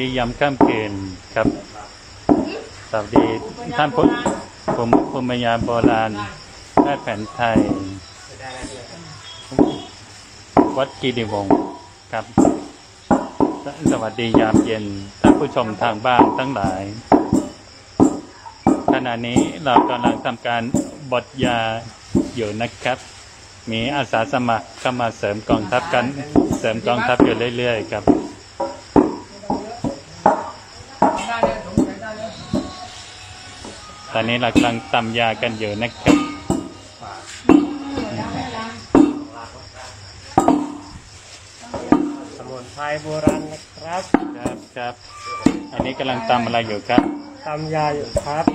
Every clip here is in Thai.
ดียามค่ำคืนครับ สวัสดีท่านผู้ผมภูมิปัญญาโบราณแพทย์แผนไทย วัดกีดิวงศ์ครับ สวัสดียามเย็นท่านผู้ชมทางบ้านทั้งหลาย ขณะนี้เรากำลังทำการบดยาอยู่นะครับ มีอาสาสมัครเข้ามาเสริมกองทัพกัน เสริมกองทัพอยู่เรื่อย ๆ ครับ ตอนนี้เรากำลังตำยากันอยู่นะครับสมุนไพรโบราณนะครับ ครับครับ อันนี้กำลังตำอะไรอยู่ครับตำยาอยู่ครับ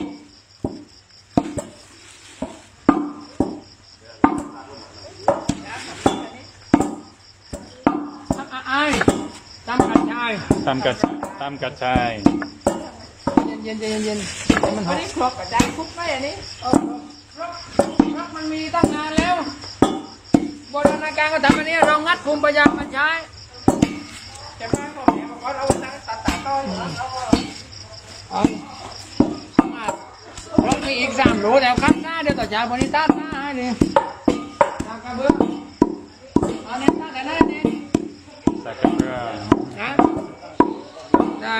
ไอ้ตามกันชายตำกระตำกระชาย เย็นเย็นเย็นเย็นมันหอมครกับได้คุกไหมอันนี้เออรกรกมันมีตั้งนานแล้วโบราณการก็ทำอันนี้เรางัดภูมิปัญญามาใช้จะมาบอเนี่ยบอกว่าเราตั้งตัดตัดต้นเราก็เอามารกมีอีกสามโหลแต่คัดหน้าเดี๋ยวต่อจากบริษัทหน้าให้ดิตามกระเบื้องอาเน้ตั้งแต่หน้าเน้นสักกระเบือนะได้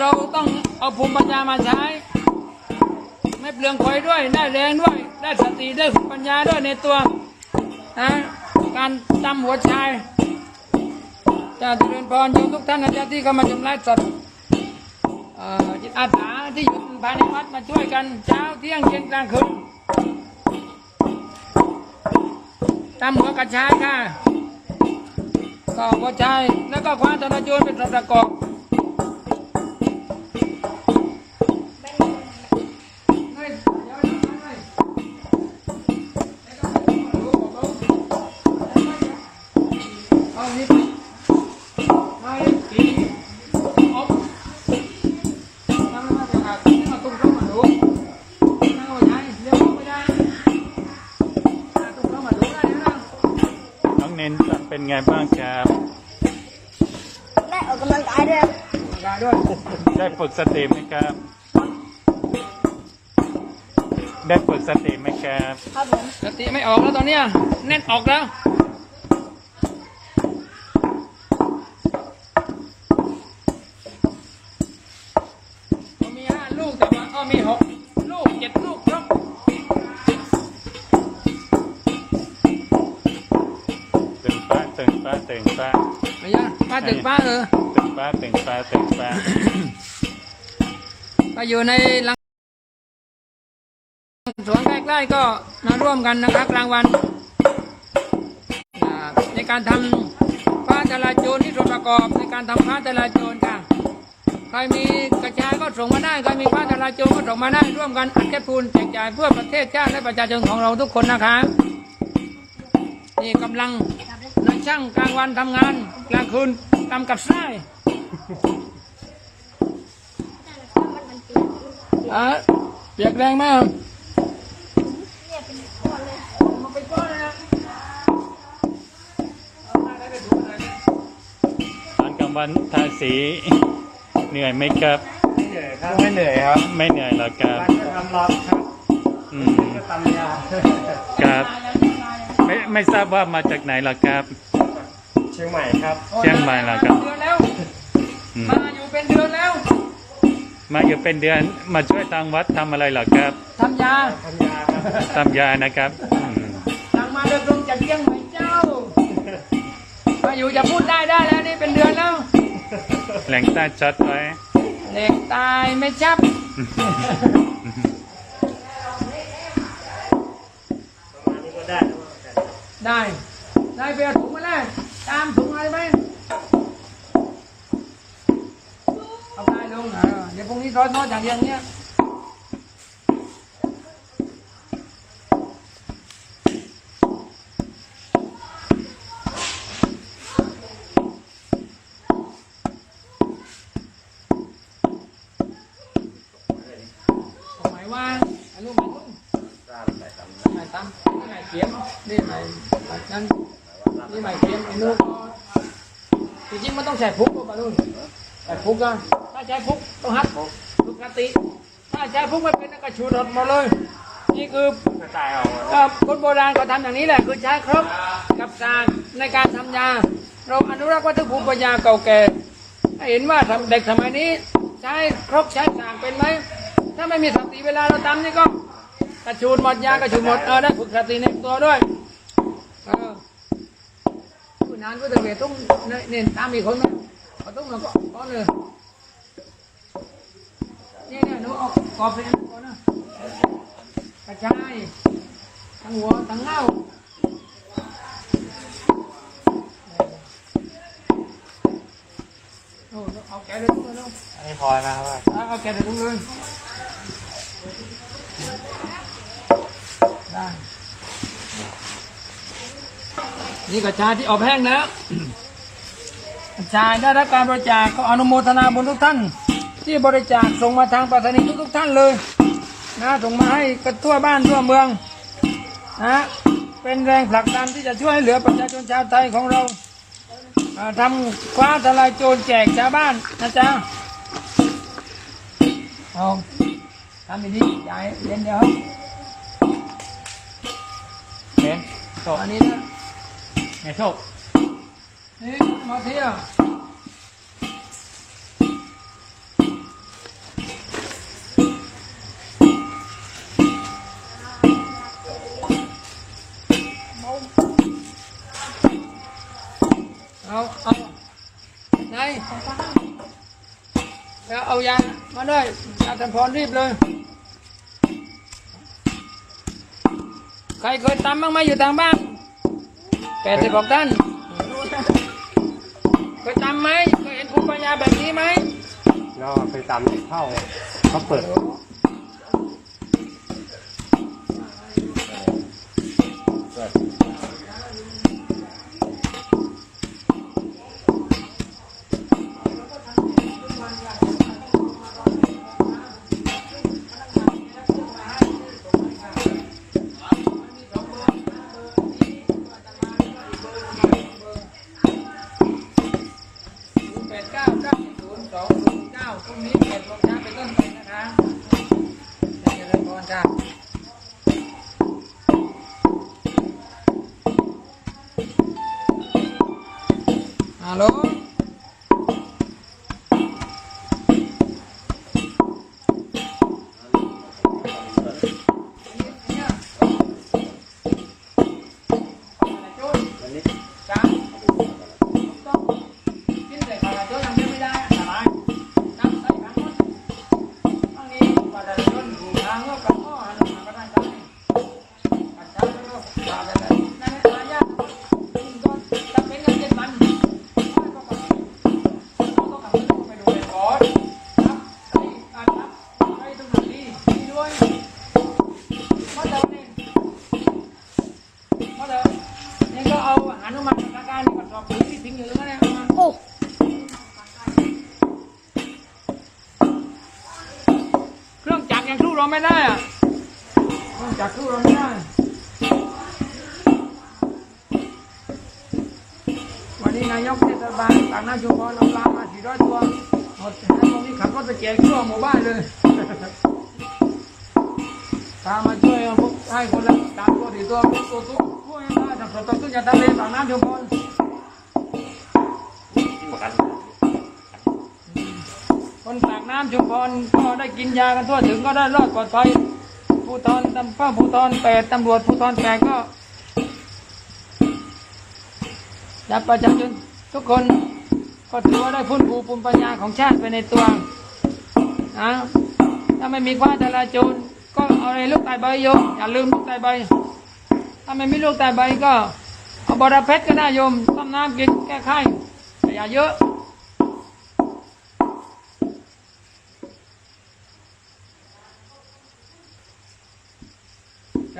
เราต้องเอาภูมิปัญญามาใช้ ไม่เปลืองไฟด้วย ได้แรงด้วย ได้สติได้ปัญญาด้วยในตัวนะการจำหัวชายจะเจริญพรโยมทุกท่านนะจ๊ะที่เข้ามาชมไลฟ์สดเอ่อจิตอาสาที่อยู่ภายในวัดมาช่วยกันเช้าเที่ยงเย็นกลางคืนจำหัวกระชายค่ะก็หัวใจแล้วก็คว้าธนโจรเป็นส่วนประกอบ ไงบ้างครับ ได้ออกกำลังกายด้วยได้ด้วยได้ฝึกสติไหมครับ ได้ฝึกสติไหมครับ ครับผม สติไม่ออกแล้วตอนเนี้ยแน่นออกแล้ว ป้าตึงป้าตึงป้าไม่ยากป้าตึกป้าเออตึงป้าตึงป้าตึงป้าก็อยู่ในหลังสวนใกล้ๆก็มาร่วมกันนะครับกลางวันอ่าในการทำผ้าจราจรที่ส่วนประกอบในการทำผ้าจราจรค่ะ ใครมีกระจายก็ส่งมาได้ ใครมีผ้าจราจรก็ส่งมาได้ ร่วมกันอัดแคปปูนแจกจ่ายเพื่อประเทศชาติและประชาชนของเราทุกคนนะคะ นี่กำลังนาย ช่างกลางวันทำงาน กลางคืนทำกับไส้อะเปียกแรงมากมันไปก้อนเลยนะตอนกลางวันทาสีเหนื่อยไหมครับ ไม่เหนื่อยครับไม่เหนื่อยครับไม่เหนื่อยหรอกครับวันก็ทำรับครับอืมก็ตำยาครับ ไม่ไม่ทราบว่ามาจากไหนหรอกครับ เชียงใหม่ครับ เชียงใหม่เหรอครับ เดือนแล้ว อืม มาอยู่เป็นเดือนแล้วมาอยู่เป็นเดือนมาช่วยทางวัดทำอะไรหรอครับทำยาทำยาครับทำยานะครับอืมสั่งมาโดยตรงจากเชียงใหม่เจ้า มาอยู่จะพูดได้ได้แล้วนี่เป็นเดือนแล้วแหล่งใต้ช็อตไว้เด็กตายไม่ชับประมาณนี้ก็ได้นะได้ได้เบียร์ถุงมาแล้ว ตามถุงอะไรไหมเอาได้ลงเออเดี๋ยวพรุ่งนี้ร้ นี้ยหมายว่าอานู่นเขียมนี่ไอ้นู้นจริงๆมันต้องใส่พุกก็บาลุนใส่พุกกันถ้าใช้พุกต้องฮัดปกติ ถ้าใช้พุกไม่เป็นก็ชูดหมดเลย นี่คือกระจายออกก็คนโบราณก็ทำอย่างนี้แหละคือใช้ครกกับสากในการทำยา เราอนุรักษ์วัตถุภูมิปัญญาเก่าแก่เห็นว่าเด็กสมัยนี้ใช้ครกใช้สากเป็นไหมถ้าไม่มีสติเวลาเราทำนี่ก็กระชูนหมดยากระชูนหมดเออได้ฝึกสติในตัวด้วยานก็ต้องเวตุ้งเนี่ยตามอีกคนนะเอาตุ้งมาก็ก็เลยนี่เนี่ยหนูเอากอบไปก่อนนะกระชายทั้งหัวทั้งเน่าโอ้เอาแกะเลยทุกคนเอาอันนี้พอนะครับเอาเอาแกะเลยทุกคน นี่กระชายที่อบแห้งแล้วกระชายได้รับการบริจาคก็อนุโมทนาบุญทุกท่าน ที่บริจาคส่งมาทางปัตตานีทุกๆท่านเลยนะส่งมาให้กันทั่วบ้านทั่วเมืองนะเป็นแรงผลักดันที่จะช่วยเหลือประชาชนชาวไทยของเราอ่าทำคว้าทลายโจรแจกชาวบ้านนะจ๊ะเอาทำอย่างนี้ใหญ่เย็นเดียวเห็นโชคอันนี้นะ ไงโชคนี่มาเที่ยวเอาเอาไหนแล้วเอายามาด้วยยาทันพรรีบเลย ใครเคยตำบ้างไหมอยู่ทางบ้าน แปดสิบหกตันเคยตำไหมเคยเห็นภูมิปัญญาแบบนี้ไหมแล้วไปตำที่เท่าเขาเปิด จักรสู้เราไม่ได้วันนี้นายกเทศบาลปากน้ำชุมพรเอาปลามาสี่ร้อยตัวหมดให้วตรงนี้ขับรถไปแจกทั่วหมู่บ้านเลยพามมาช่วยพวกให้คนละสามตัวสี่ตัวตัวตัวช่วยได้ทำสดต้นยาทะเลปากน้ำชุมพรคนปากน้ำชุมพรก็ได้กินยากันทั่วถึงก็ได้รอดปลอดภัย ภูธรตำฟ้าภูธรแปดตำรวจภูธรแปดก็จับประชาชนทุกคนก็ถือว่าได้พื้นฟูภูมิปัญญาของชาติไปในตัวนะถ้าไม่มีความจราจรก็เอาอะไรลูกตายใบโยมอย่าลืมลูกตายใบ ถ้าไม่มีลูกตายใบก็เอาบอระเพ็ดก็ได้โยมต้มน้ำกินแก้ไข้แต่อย่าเยอะ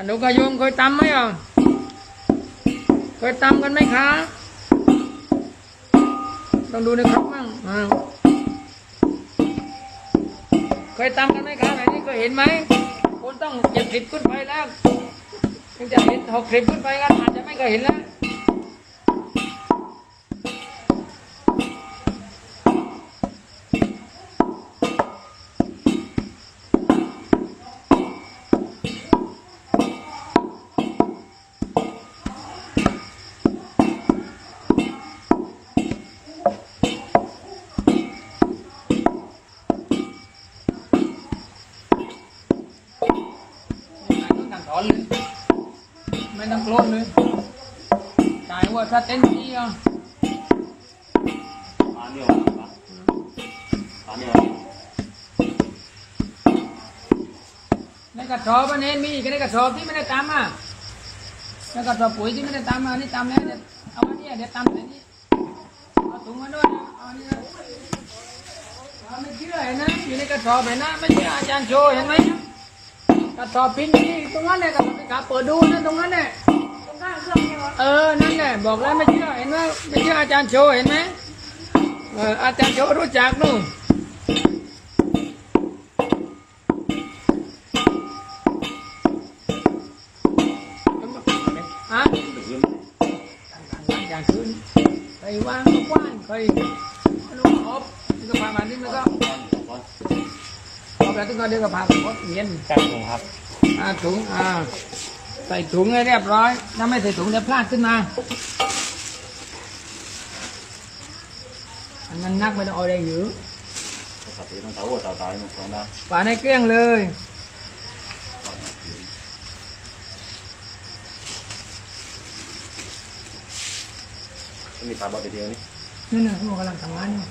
หนูกับโยมเคยตำไหมอะเคยตำกันไหมคะต้องดูนะครับมั่งเคยตำกันไหมคะแบบนี้เคยเห็นไหมคุณต้องเจ็ดสิบขึ้นไปแล้วยังจะเห็นหกสิบขึ้นไปก็อาจจะไม่เคยเห็นแล้ว ไม่ต้องโกรธเลยจ่ายว่าถ้าเต้นที่อะในกระสอบอันนี้มีอีกในกระสอบที่ไม่ได้ตามอะในกระสอบปุ๋ยที่ไม่ได้ตามมาอันนี่ตามแล้วเดี๋ยวเอาอันนี้เดี๋ยวตามอันนี้เอาถุงมาด้วยเอาอันนี้เอาไม่เชื่อเห็นนะอยู่ในกระสอบเห็นนะไม่เชื่ออาจารย์โชเห็นไหม กระสอบพินนี่ตรงนั้นแหละกระสอบพินขาเปิดดูนะตรงนั้นแหละเออนั่นแหละบอกแล้วไม่เชื่อเห็นไหมไม่เชื่ออาจารย์โชว์เห็นไหมเอออาจารย์โชว์รู้จักนู่นฮะอย่างคืนเคยวางก็ว้านเคยลงอบนี่ก็พามาณนี่มันก็อบ แล้วถึงก็เดี๋ยวก็พาไปพดเย็นจัดถุงครับอ่าถุงอ่าใส่ถุงให้เรียบร้อย ถ้าไม่ใส่ถุงเดี๋ยวพลาดขึ้นมาอันนั้นนักไม่ต้องเอาแรงอยู่ thật thì nó tấu rồi tàu tại một con đó ป่าในเกลี้ยงเลย cái gì tàu bật thì điều đi นั่นน่ะพวกกำลังทำงานอยู่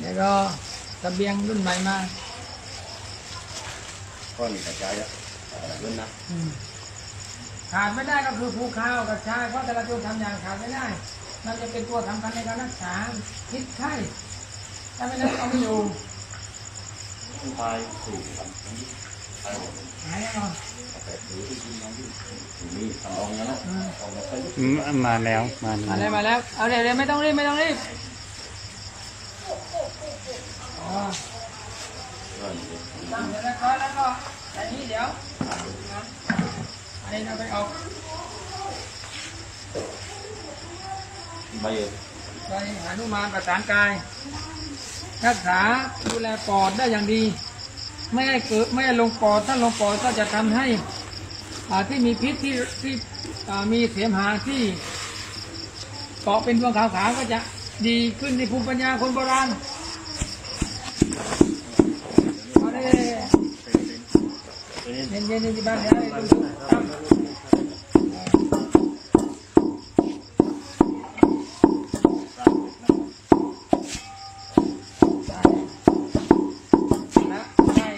เดี๋ยวรอตะเบียงรุ่นใหม่มา con gì phải trái đó lên đó อืมขาดไม่ได้ก็คือภูข้าวกับชายเพราะแต่ละตัวทำอย่างขาดไม่ได้ มันจะเป็นตัวสำคัญในการรักษาพิษไข้ถ้าไม่นั้นเอาไม่อยู่ hai thủ làm หายแน่นอน phải thứ thì cũng nó đi thủ mi thằng ông nó Ừ. ông nó thấy อืมมาแล้ว มามาแล้แล้ววมาแล้ว เอาเดี๋ยวเดี๋ยวไม่ต้องรีบไม่ต้องรีบอ๋อ rồi ตั้งเสร็จแล้วก็แล้วก็อันนี้เดี๋ยวนะอันนี้เราไปออก bây giờ ไปหานุมานประสานกาย รักษาดูแลปอดได้อย่างดี ไม่ให้เกิดไม่ให้ลงปอด ถ้าลงปอดก็จะทำให้อ่าที่มีพิษที่ที่มีเสมหะที่เกาะเป็นดวงขาวๆก็จะดีขึ้นในภูมิปัญญาคนโบราณ เย็นๆที่บ้านเดี๋ยวให้ดูครับนะได้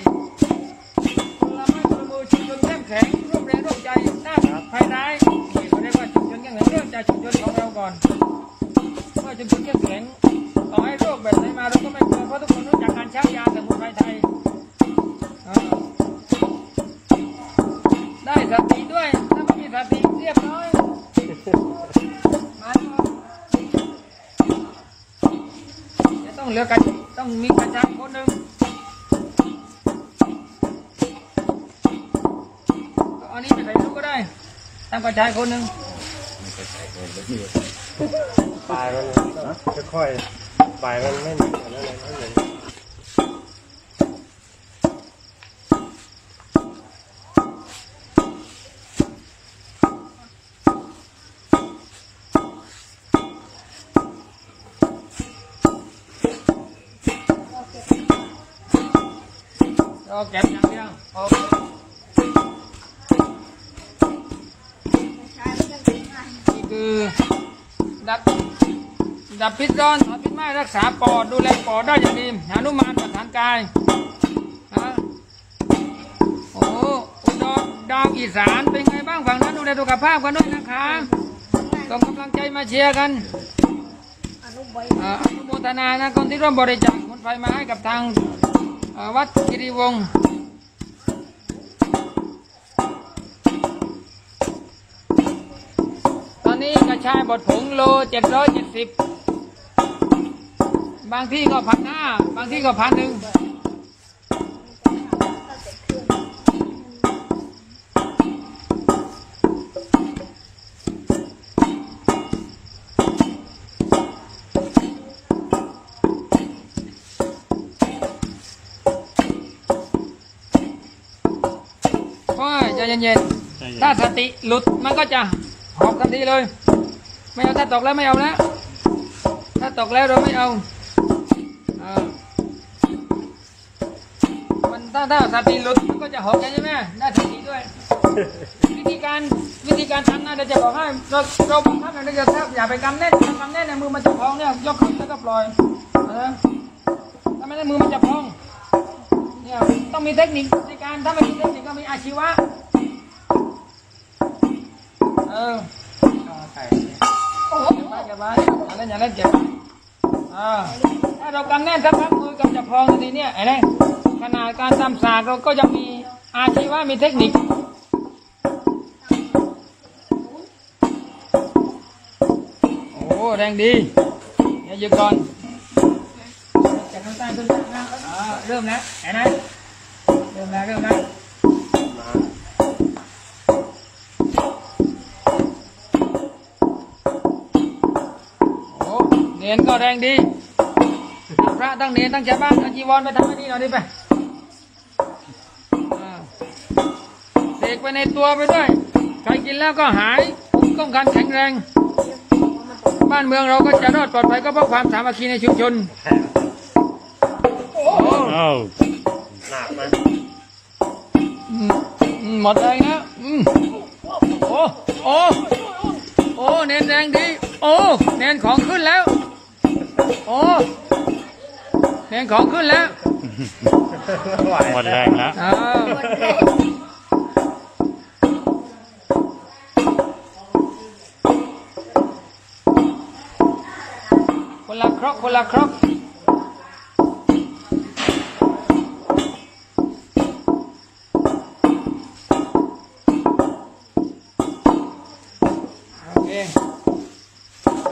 คนละไม้คนละมือชุมชนเข้มแข็งร่วมแรงร่วมใจต้านภัยร้ายนี่เรียกว่าชุมชนเข้มแข็งเรื่องจากชุมชนของเราก่อนเมื่อชุมชนเข้มแข็งต่อให้โรคแบบไหนมาเราก็ไม่กลัวเพราะทุกคนรู้จักการใช้ยาสมุนไพรไทย ได้สติด้วยถ้าไม่มีสติเรียบร้อยมาแล้วจะต้องเหลือกันต้องมีกระชังคนหนึ่งเอาอันนี้ไปใส่ลูกก็ได้ตั้งกระชายคนหนึ่งปลายมันค่อยๆปลายมันไม่เหมือนกันอะไรไม่เหมือน รอแก็บอย่างเดียวโอเคนี่คือดับดับพิษร้อนถอนพิษไหม้รักษาปอดดูแลปอดได้อย่างดีหานุมานประสานกายฮะโอ้อุดรดาวอีสานเป็นไงบ้างฝั่งนั้นดูแลสุขภาพกันด้วยนะคะส่งกำลังใจมาเชียร์กันอ่าอนุโมทนานะคนที่ร่วมบริจาคคนไฟมาให้กับทางอ่า วัดกิริวงศ์ตอนนี้กระชายบดผงโลเจ็ดร้อยเจ็ดสิบบางที่ก็พันห้าบางที่ก็พันหนึ่ง ใจเย็นๆ ถ้าสติหลุดมันก็จะหอกทันทีเลย ไม่เอาถ้าตกแล้วไม่เอาแล้ว ถ้าตกแล้วเราไม่เอาเออมันถ้าถ้าสติหลุดมันก็จะหอกใช่ไหมได้สติด้วย วิธีการวิธีการทำนะเดี๋ยวจะบอกให้เราเราบังคับเราจะถ้าอย่าไปกำแน่นถ้ากำแน่นในยมือมันจะพองเนี่ยยกขึ้นแล้วก็ปล่อยเออถ้าไม่ได้มือมันจะพองเนี่ยต้องมีเทคนิคในการถ้าไม่มีเทคนิคก็มีอาชีวะเออใส่โอ้โหเก็บไว้เก็บไว้อย่าเล่นอย่าเล่นเก็บอ่าถ้าเรากำแน่นสักพักมือก็จะพองทีเนี่ยไอ้นี่ขนาดการทำสากเราก็จะมีอาชีวะมีเทคนิคโอ้แรงดีอย่าหยุดก่อนจากข้างใต้ขึ้นข้างล่างเริ่มแล้วเห็นไหมเริ่มแล้วเริ่มแล้ว นียนก็แรงดีพระตั้งเนียนตั้งใจบ้านเอาจีวรไปทำให้ดีหน่อยดิไปอ่าเสกไปในตัวไปด้วย ใครกินแล้วก็หายภูมิต้านแข็งแรง บ้านเมืองเราก็จะรอดปลอดภัยก็เพราะความสามัคคีในชุมชนโอ้เอ้าหนักไหมอืมอืมหมดแรงนะอืมโอ้โอ้โอ้เน้นแรงดี โอ้เน้นของขึ้นแล้ว โอ้เน้นของขึ้นแล้วไหวหมดแรงแล้วอ้าวคนละครกคนละครกโอเค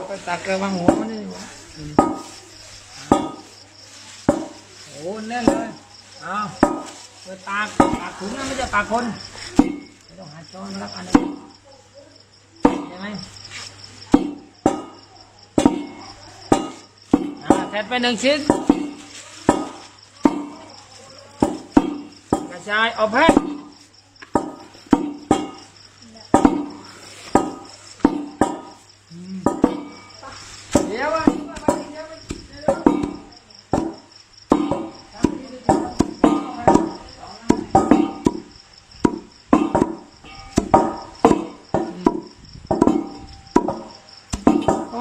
ไปตักระวังหัวมันนี่ มโอ้แน่นเลยเอาเปิดตากตากถุงนะไม่ใช่ตากคนไม่ต้องหาช้อนรับอันนะใช่ไหมอ่าเสร็จไปหนึ่งชิ้นกระชายอบแห้ง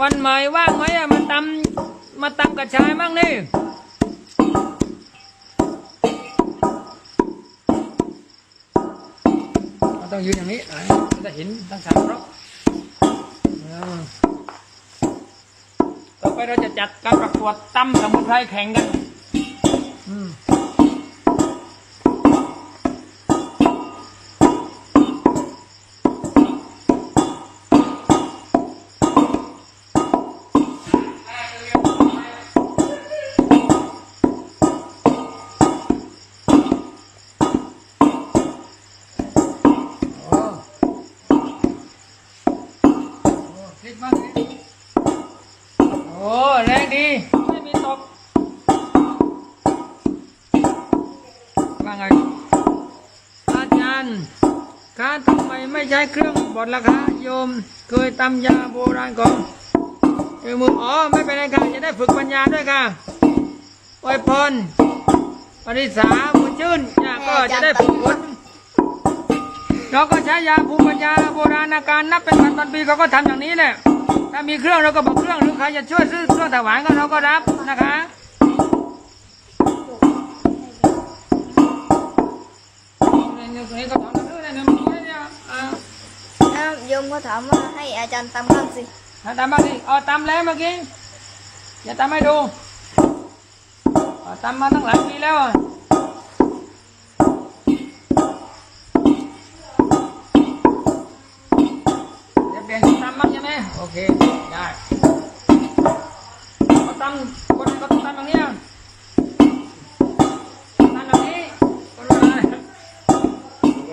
วันใหม่ว่างไหมอะมาตำมาตำกระชายมั่งนี่มันต้องยืนอย่างนี้อะมันจะเห็นทั้งสามรอบอ่าต่อไปเราจะจัดการประกวดตำสมุนไพรแข่งกัน อืม โอ้คลิกมากเลยโอ้แรงดี ไม่มีตกว่าไงอาจารย์ค้าทำไมไม่ใช้เครื่องบดราคาโยม เคยตำยาโบราณของเอมืออ๋อไม่เป็นไรค่ะจะได้ฝึกปัญญาด้วยค่ะไวยพรปริษาบุญชื่นเนี่ยก็จะได้ฝึกฝน เราก็ใช้ยาภูมิปัญญาโบราณการนับเป็นพันพันปีเขาก็ทำอย่างนี้แหละถ้ามีเครื่องเราก็บอกเครื่องหรือใครจะช่วยซื้อเครื่องถวายก็เราก็รับนะคะนี่ก็ทำเรื่องอะไรเนี่ยมันไม่เนี่ยอ่าแล้วโยมก็ถามว่าให้อาจารย์ตำบ้างสิถ้าตามมาสิอ๋อตามแล้วเมื่อกี้อย่าตามให้ดูอ๋อตามมาตั้งหลายปีแล้ว โอเค ได้เขาตามคนเขาต้องตามอย่างเนี้ยตามอย่างนี้คนละอะไร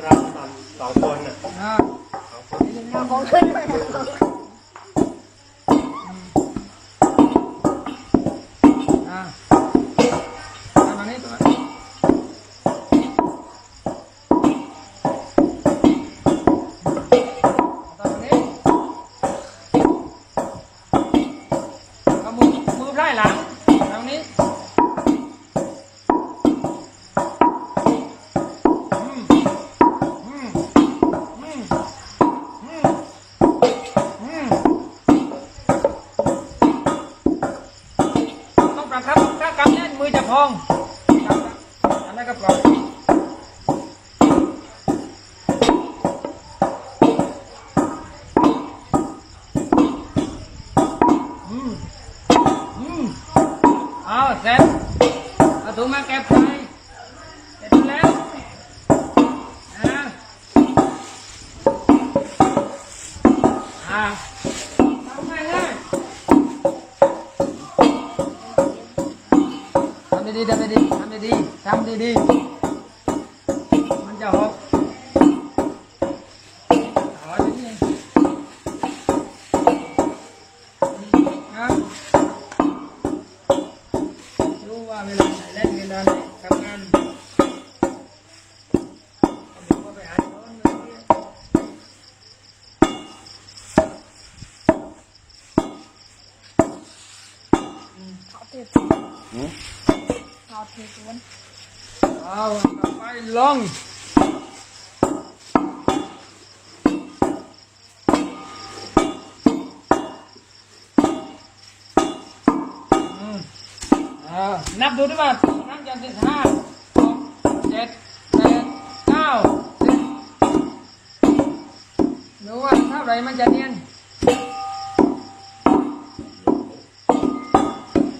รับทำสองคนน่ะอ่าเอาของขึ้นมา ทำดีๆทำดีๆทำดีๆทำดีๆ นับดูด้วยว่านับยันสิบห้าหกเจ็ดแปดเก้าสิบดูว่าเท่าไรมันจะเนียน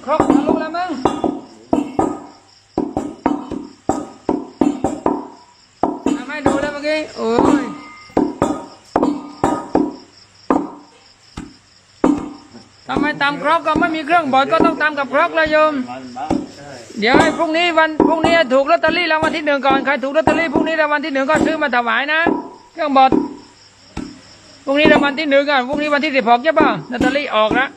ครบทะลุแล้วมึงทำให้ดูแล้วเมื่อกี้โอ้ยทำไมตามครกก็ไม่มีเครื่องบดก็ต้องตามกับครกเลยโยม เดี๋ยวให้พรุ่งนี้วันพรุ่งนี้ถูกลอตเตอรี่รางวัลที่หนึ่งก่อนใครถูกลอตเตอรี่พรุ่งนี้รางวัลที่หนึ่งก็ซื้อมาถวายนะเครื่องบดพรุ่งนี้รางวัลที่หนึ่งอะพรุ่งนี้วันที่สิบหกใช่ป่ะลอตเตอรี่ออกละ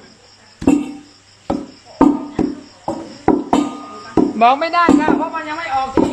บอกไม่ได้ครับเพราะมันยังไม่ออก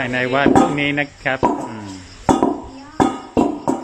ใหม่ในวันพรุ่งนี้นะครับอืม